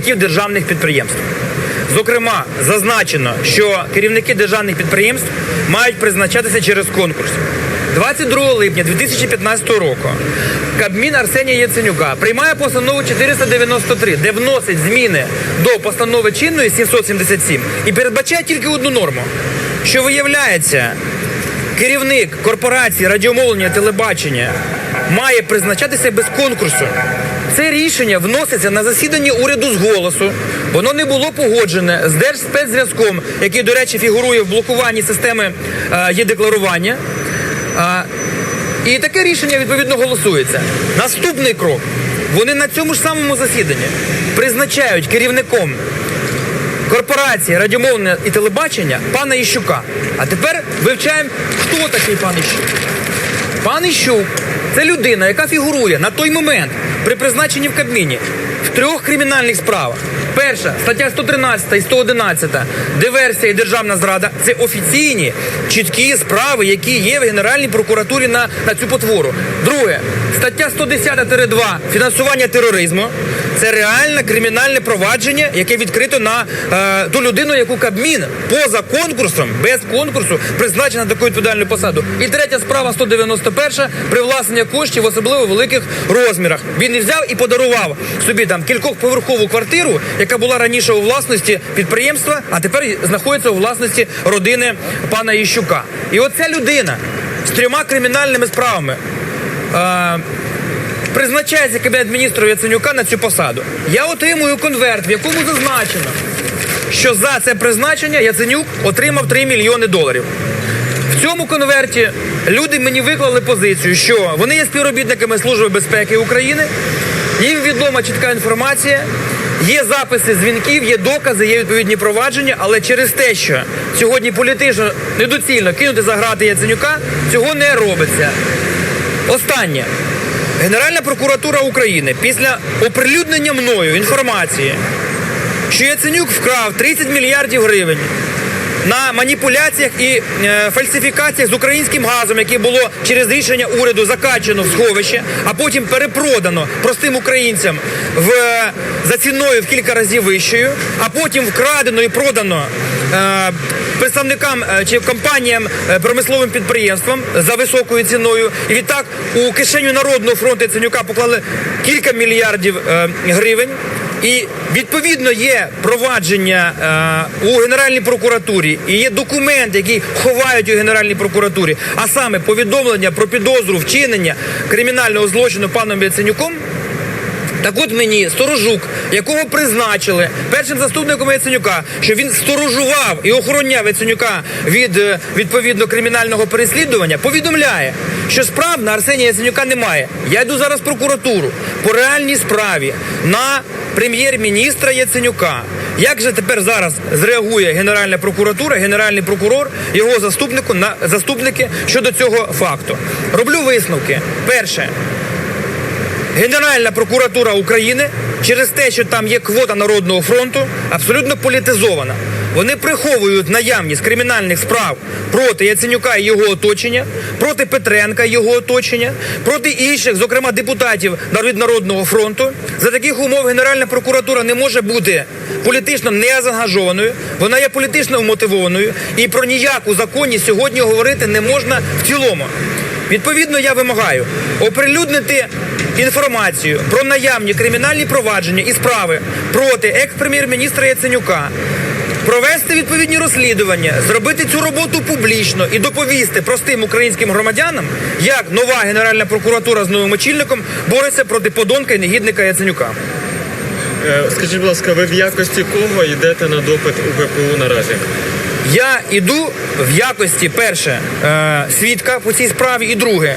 державних підприємств. Зокрема, зазначено, що керівники державних підприємств мають призначатися через конкурс. 22 липня 2015 року Кабмін Арсенія Яценюка приймає постанову 493, де вносить зміни до постанови чинної 777 і передбачає тільки одну норму, що виявляється, керівник корпорації радіомовлення телебачення має призначатися без конкурсу. Це рішення вноситься на засідання уряду з голосу. Воно не було погоджене з Держспецзв'язком, який, до речі, фігурує в блокуванні системи е, є декларування. А, і таке рішення відповідно голосується. Наступний крок. Вони на цьому ж самому засіданні призначають керівником корпорації радіомовлення і телебачення пана Іщука. А тепер вивчаємо, хто такий пан Іщук. Пан Іщук це людина, яка фігурує на той момент при призначенні в Кабміні в трьох кримінальних справах. Перша стаття 113 і 111 диверсія і державна зрада це офіційні чіткі справи, які є в Генеральній прокуратурі на, на цю потвору. Друге, стаття 110-2 фінансування тероризму. Це реальне кримінальне провадження, яке відкрито на е, ту людину, яку Кабмін поза конкурсом, без конкурсу, призначена таку відповідальну посаду. І третя справа 191 привласнення коштів в особливо великих розмірах. Він і взяв і подарував собі там кількохповерхову квартиру, яка була раніше у власності підприємства, а тепер знаходиться у власності родини пана Іщука. І оця людина з трьома кримінальними справами. Призначається кабінет міністрів Яценюка на цю посаду. Я отримую конверт, в якому зазначено, що за це призначення Яценюк отримав 3 мільйони доларів. В цьому конверті люди мені виклали позицію, що вони є співробітниками Служби безпеки України, їм відома чітка інформація. Є записи дзвінків, є докази, є відповідні провадження, але через те, що сьогодні політично недоцільно кинути за грати Яценюка, цього не робиться. Останнє. Генеральна прокуратура України після оприлюднення мною інформації, що Яценюк вкрав 30 мільярдів гривень на маніпуляціях і е, фальсифікаціях з українським газом, яке було через рішення уряду закачано в сховище, а потім перепродано простим українцям в, за ціною в кілька разів вищою, а потім вкрадено і продано е, представникам е, чи компаніям е, промисловим підприємствам за високою ціною. І відтак у кишеню народного фронту Яценюка поклали кілька мільярдів е, гривень. І відповідно є провадження е, у Генеральній прокуратурі і є документ, який ховають у Генеральній прокуратурі, а саме повідомлення про підозру вчинення кримінального злочину паном Яценюком. Так от мені сторожук, якого призначили першим заступником Яценюка, що він сторожував і охороняв Яценюка від е, відповідно кримінального переслідування, повідомляє, що справ на Арсенія Яценюка немає. Я йду зараз в прокуратуру по реальній справі на прем'єр-міністра Яценюка. Як же тепер зараз зреагує Генеральна прокуратура, генеральний прокурор, його заступнику на заступники щодо цього факту? Роблю висновки. Перше. Генеральна прокуратура України через те, що там є квота Народного фронту, абсолютно політизована. Вони приховують наявність кримінальних справ проти Яценюка і його оточення, проти Петренка і його оточення, проти інших, зокрема депутатів від Народного фронту. За таких умов Генеральна прокуратура не може бути політично не заангажованою, вона є політично вмотивованою, і про ніяку законність сьогодні говорити не можна в цілому. Відповідно, я вимагаю оприлюднити інформацію про наявні кримінальні провадження і справи проти екс-прем'єр-міністра Яценюка. Провести відповідні розслідування, зробити цю роботу публічно і доповісти простим українським громадянам, як нова Генеральна прокуратура з новим очільником бореться проти подонка і негідника Яценюка. Е, Скажіть, будь ласка, ви в якості кого йдете на допит у ГПУ наразі? Я іду в якості перше е, свідка по цій справі, і друге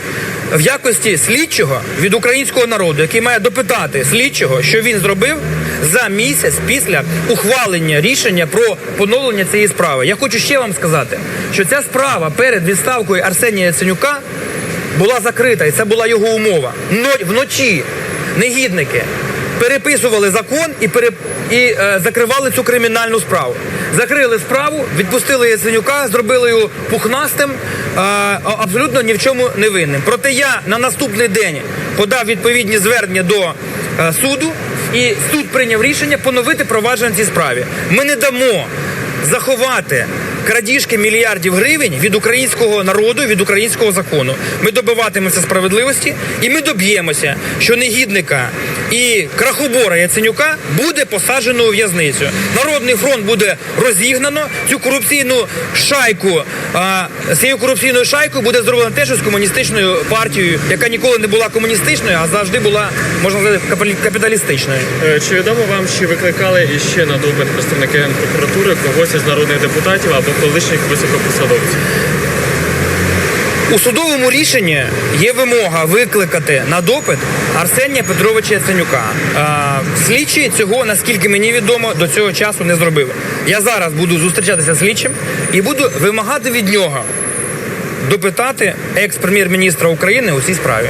в якості слідчого від українського народу, який має допитати слідчого, що він зробив за місяць після ухвалення рішення про поновлення цієї справи. Я хочу ще вам сказати, що ця справа перед відставкою Арсенія Яценюка була закрита, і це була його умова. Но вночі негідники переписували закон і, пере, і е, закривали цю кримінальну справу. Закрили справу, відпустили Яценюка, зробили його пухнастим, е, абсолютно ні в чому не винним. Проте я на наступний день подав відповідні звернення до е, суду, і суд прийняв рішення поновити провадження в цій справі. Ми не дамо заховати крадіжки мільярдів гривень від українського народу, від українського закону. Ми добиватимемося справедливості, і ми доб'ємося, що негідника і крахобора Яценюка буде посаджено у в'язницю. Народний фронт буде розігнано. Цю корупційну шайку а, цією корупційною шайкою буде зроблено те, що з комуністичною партією, яка ніколи не була комуністичною, а завжди була можна сказати капіталістичною. Е, Чи відомо вам, чи викликали іще на допит представники Генпрокуратури когось із народних депутатів або колишніх високопосадовців? У судовому рішенні є вимога викликати на допит Арсенія Петровича Яценюка. А, слідчі цього, наскільки мені відомо, до цього часу не зробили. Я зараз буду зустрічатися з слідчим і буду вимагати від нього допитати екс-прем'єр-міністра України у цій справі.